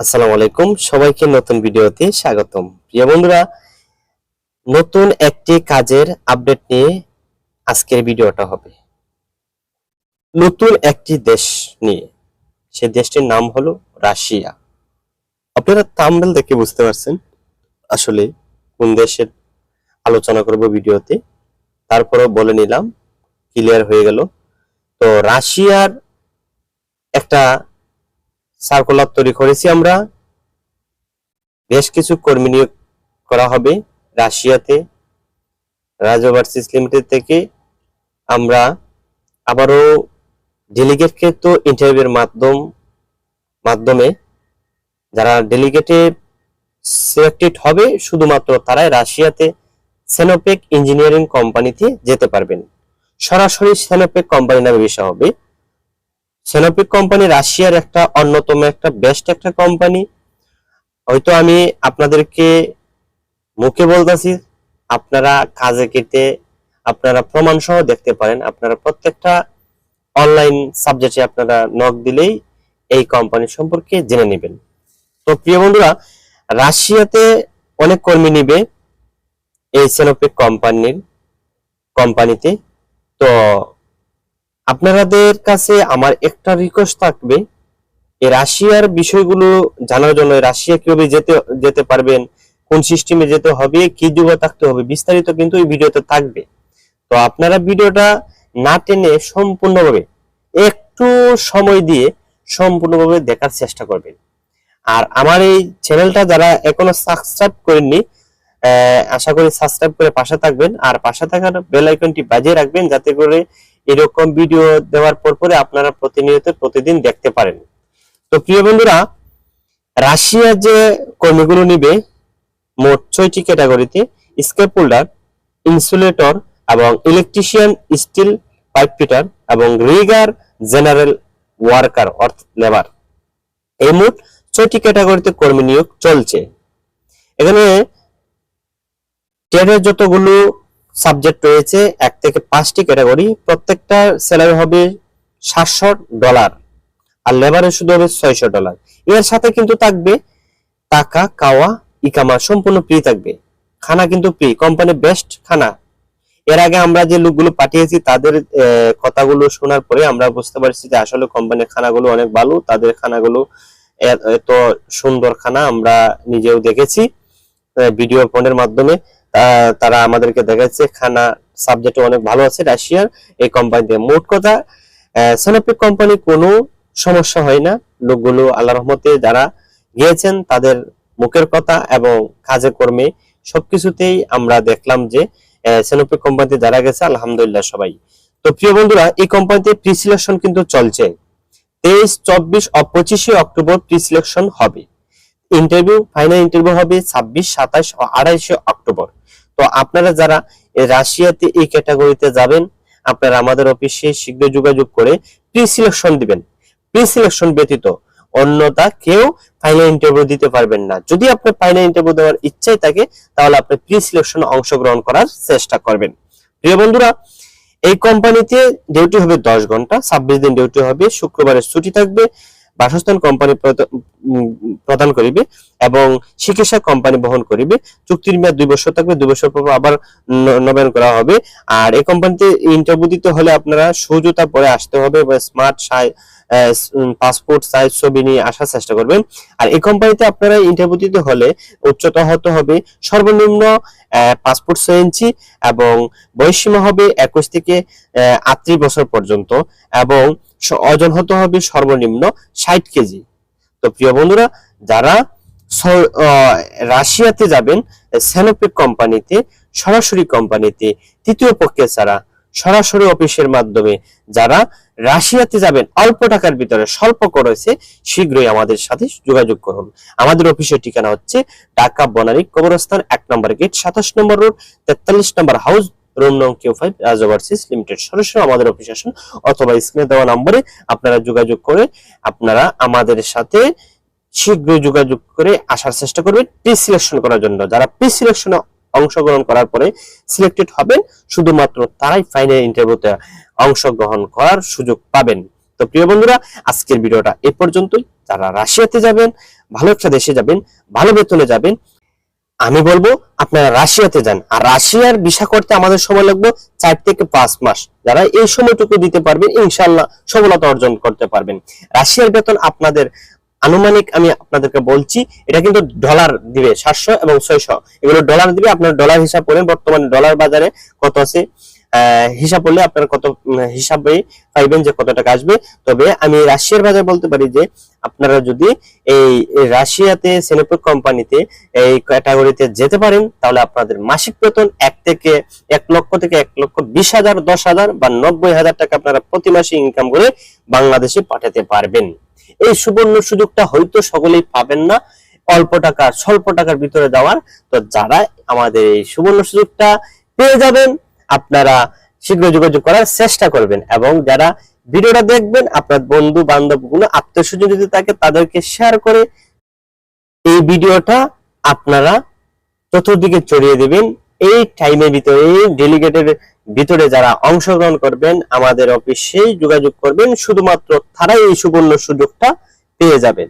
আসসালামু আলাইকুম। সবাইকে নতুন ভিডিওতে স্বাগতম। প্রিয় বন্ধুরা, নতুন একটি কাজের আপডেট নিয়ে আজকের ভিডিওটা হবে। নতুন একটি দেশ নিয়ে। সে দেশটির নাম হলো রাশিয়া। আপনারা তাম্বেল দেখে বুঝতে পারছেন আসলে কোন দেশের আলোচনা করব ভিডিওতে। তারপরেও বলে নিলাম, ক্লিয়ার হয়ে গেল। তো রাশিয়ার একটা সার্কুলার তৈরি করেছি আমরা। বেশ কিছু কর্মী নিয়োগ করা হবে রাশিয়াতে রাজোভার্সিস লিমিটেড থেকে। আমরা আবারও ডেলিগেটকে তো ইন্টারভিউর মাধ্যম, মাধ্যমে যারা ডেলিগেটে সিলেক্টেড হবে, শুধুমাত্র তারাই রাশিয়াতে সেনোপেক ইঞ্জিনিয়ারিং কোম্পানিতে যেতে পারবেন। সরাসরি সেনোপেক কোম্পানি নামে বিষয় হবে। সেনোপিক কোম্পানি রাশিয়ার একটা অন্যতম একটা বেস্ট একটা কোম্পানি হয়তো আমি আপনাদেরকে মুখে বলতেছি, আপনারা কাজে কেটে আপনারা প্রমাণ সহ দেখতে পারেন। আপনারা প্রত্যেকটা অনলাইন সাবজেক্টে আপনারা নক দিলেই এই কোম্পানি সম্পর্কে জেনে নেবেন। তো প্রিয় বন্ধুরা, রাশিয়াতে অনেক কর্মী নিবে এই সেনোপিক কোম্পানির কোম্পানিতে তো আপনাদের কাছে আমার একটা রিকোয়েস্ট থাকবে রাশিয়ার বিষয়গুলো জানার জন্য রাশিয়া কীভাবে যেতে যেতে পারবেন, কোন সিস্টেমে যেতে হবে, কি যুগে থাকতে হবে, বিস্তারিত কিন্তু এই ভিডিওতে থাকবে। তো আপনারা ভিডিওটা না টেনে সম্পূর্ণভাবে, একটু সময় দিয়ে সম্পূর্ণভাবে দেখার চেষ্টা করবেন। আর আমার এই চ্যানেলটা যারা এখনও সাবস্ক্রাইব করেননি আশা করি সাবস্ক্রাইব করে পাশে থাকবেন। আর পাশে থাকার বেল আইকনটি বাজিয়ে রাখবেন যাতে করে এরকম ভিডিও দেওয়ার পর পরে আপনারা প্রতিনিয়ত প্রতিদিন দেখতে পারেন। তো প্রিয় বন্ধুরা, রাশিয়া যে কর্মীগুলো নিবে, মোট ছয়টি ক্যাটাগরিতে স্কেপ হোল্ডার ইনসুলেটর এবং ইলেকট্রিশিয়ান স্টিল পাইপ ফিটার এবং রিগার জেনারেল ওয়ার্কার অর্থাৎ লেবার এই মোট ছয়টি ক্যাটাগরিতে কর্মী নিয়োগ চলছে। এখানে ট্রেডের যতগুলো সাবজেক্ট রয়েছে, এক থেকে পাঁচটি ক্যাটাগরি প্রত্যেকটা স্যালারি হবে সাতশো ডলার আর লেবারের শুধু হবে ছয়শো ডলার এর সাথে কিন্তু থাকবে টাকা কাওয়া ইকামা সম্পূর্ণ ফ্রি থাকবে। খানা কিন্তু ফ্রি কোম্পানি বেস্ট খানা। এর আগে আমরা যে লোকগুলো পাঠিয়েছি, তাদের কথাগুলো শোনার পরে আমরা বুঝতে পারছি যে আসলে কোম্পানির খানাগুলো অনেক ভালো, তাদের খানাগুলো এত সুন্দর খানা আমরা নিজেও দেখেছি ভিডিও ফোনের মাধ্যমে। তারা আমাদেরকে দেখাচ্ছে খানা সাবজেক্ট অনেক ভালো আছে রাশিয়ার এই কোম্পানিতে মোট কথা সেনোপিক কোম্পানি কোনো সমস্যা হয় না। লোকগুলো আল্লাহ রহমতে যারা গিয়েছেন, তাদের মুখের কথা এবং কাজে কর্মে সবকিছুতেই আমরা দেখলাম যে সেনোপিক কোম্পানিতে যারা গেছে, আলহামদুলিল্লাহ সবাই। তো প্রিয় বন্ধুরা, এই কোম্পানিতে প্রি সিলেকশন কিন্তু চলছে। তেইশ, চব্বিশ ও পঁচিশে অক্টোবর প্রি সিলেকশন হবে। ইন্টারভিউ ফাইনাল ইন্টারভিউ হবে ছাব্বিশ, সাতাশ ও আড়াইশে অক্টোবর। তো আপনারা যারা রাশিয়াতে এই ক্যাটাগরিতে যাবেন, আপনারা আমাদের অফিসে শীঘ্র যোগাযোগ করে প্রি সিলেকশন দিবেন। প্রি সিলেকশন ব্যতীত অন্যতা কেউ ফাইনাল ইন্টারভিউ দিতে পারবেন না। যদি আপনার ফাইনাল ইন্টারভিউ দেওয়ার ইচ্ছাই থাকে, তাহলে আপনি প্রি সিলেকশন অংশগ্রহণ করার চেষ্টা করবেন। প্রিয় বন্ধুরা, এই কোম্পানিতে ডিউটি হবে দশ ঘণ্টা, ছাব্বিশ দিন ডিউটি হবে, শুক্রবারের ছুটি থাকবে। বাসস্থান কোম্পানি প্রদ- প্রদান করিবে এবং চিকিৎসা কোম্পানি বহন করিবে। চুক্তির মেয়াদ দুই বছর থাকবে, দুই বছর পর আবার নবায়ন করা হবে। আর এই কোম্পানিতে ইন্টারভিউ দিতে হলে আপনারা সহজতা পরে আসতে হবে স্মার্ট পাসপোর্ট সাইজ ছবি নিয়ে আসার চেষ্টা করবেন। আর এই কোম্পানিতে আপনারা ইন্টারভিউ দিতে হলে উচ্চতা হতে হবে সর্বনিম্ন পাসপোর্ট ছয় ইঞ্চি এবং বয়সীমা হবে একুশ থেকে আটত্রিশ বছর পর্যন্ত এবং ওজন হতে হবে সর্বনিম্ন ষাট কেজি। তো প্রিয় বন্ধুরা, যারা রাশিয়াতে যাবেন সেনোপিক কোম্পানিতে সরাসরি কোম্পানিতে তৃতীয় পক্ষে ছাড়া সরাসরি অফিসের মাধ্যমে যারা রাশিয়াতে যাবেন, অল্প টাকার ভিতরে স্বল্প খরচে শীঘ্রই আমাদের সাথে যোগাযোগ করুন। আমাদের অফিসের ঠিকানা হচ্ছে ঢাকা বনানী কবরস্থান, এক নম্বর গেট, সাতাশ নম্বর রোড, তেতাল্লিশ নম্বর হাউস, রুম নং Q five, Raj overseas limited. সরাসরি আমাদের অফিসে আসুন অথবা স্ক্রিনে দেওয়া নম্বরে আপনারা যোগাযোগ করে আপনারা আমাদের সাথে শীঘ্রই যোগাযোগ করে আসার চেষ্টা করবেন। প্রি সিলেকশন করার জন্য। যারা প্রি সিলেকশনে অংশগ্রহণ করার পরে সিলেক্টেড হবেন, শুধুমাত্র তারাই ফাইনাল ইন্টারভিউতে অংশগ্রহণ করার সুযোগ পাবেন। তো প্রিয় বন্ধুরা, আজকের ভিডিওটা এ পর্যন্তই। যারা রাশিয়াতে যাবেন, ভালো একটা দেশে যাবেন, ভালো বেতনে যাবেন, আমি বলব আপনারা রাশিয়াতে যান। আর রাশিয়ার ভিসা করতে আমাদের সময় লাগবে চার থেকে পাঁচ মাস। যারা এই সময়টুকু দিতে পারবেন ইনশাল্লাহ সফলতা অর্জন করতে পারবেন। রাশিয়ার বেতন আপনাদের আনুমানিক আমি আপনাদেরকে বলছি, এটা কিন্তু ডলার দিবে সাতশো এবং ছয়শো। এগুলো ডলার দিবে, আপনার ডলার হিসাব করেন, বর্তমানে ডলার বাজারে কত আছে? হিসাব করলে আপনার কত হিসাবে পাইবেন যে কত টাকা আসবে। তবে আমি রাশিয়ার বাজার বলতে পারি যে, আপনারা যদি এই রাশিয়াতে সেনেপেক কোম্পানিতে এই ক্যাটাগরিতে যেতে পারেন, তাহলে আপনাদের মাসিক বেতন এক থেকে এক লক্ষ থেকে এক লক্ষ বিশ হাজার, দশ হাজার বা নব্বই হাজার টাকা আপনারা প্রতি মাসে ইনকাম করে বাংলাদেশে পাঠাতে পারবেন। এই সুবর্ণ সুযোগটা হয়তো সকলেই পাবেন না, অল্প টাকা, স্বল্প টাকার ভিতরে দেওয়ার। তো যারা আমাদের এই সুবর্ণ সুযোগটা পেয়ে যাবেন আপনারা শীঘ্র যোগাযোগ করার চেষ্টা করবেন এবং যারা ভিডিওটা দেখবেন, আপনার বন্ধু বান্ধবগুলো আত্মীয় স্বজন যদি থাকে, তাদেরকে শেয়ার করে এই ভিডিওটা আপনারা চতুর্দিকে ছড়িয়ে দেবেন। এই টাইমের ভিতরে, এই ডেলিগেটের ভিতরে যারা অংশগ্রহণ করবেন, আমাদের অফিসেই যোগাযোগ করবেন। শুধুমাত্র তারাই এই সুবর্ণ সুযোগটা পেয়ে যাবেন।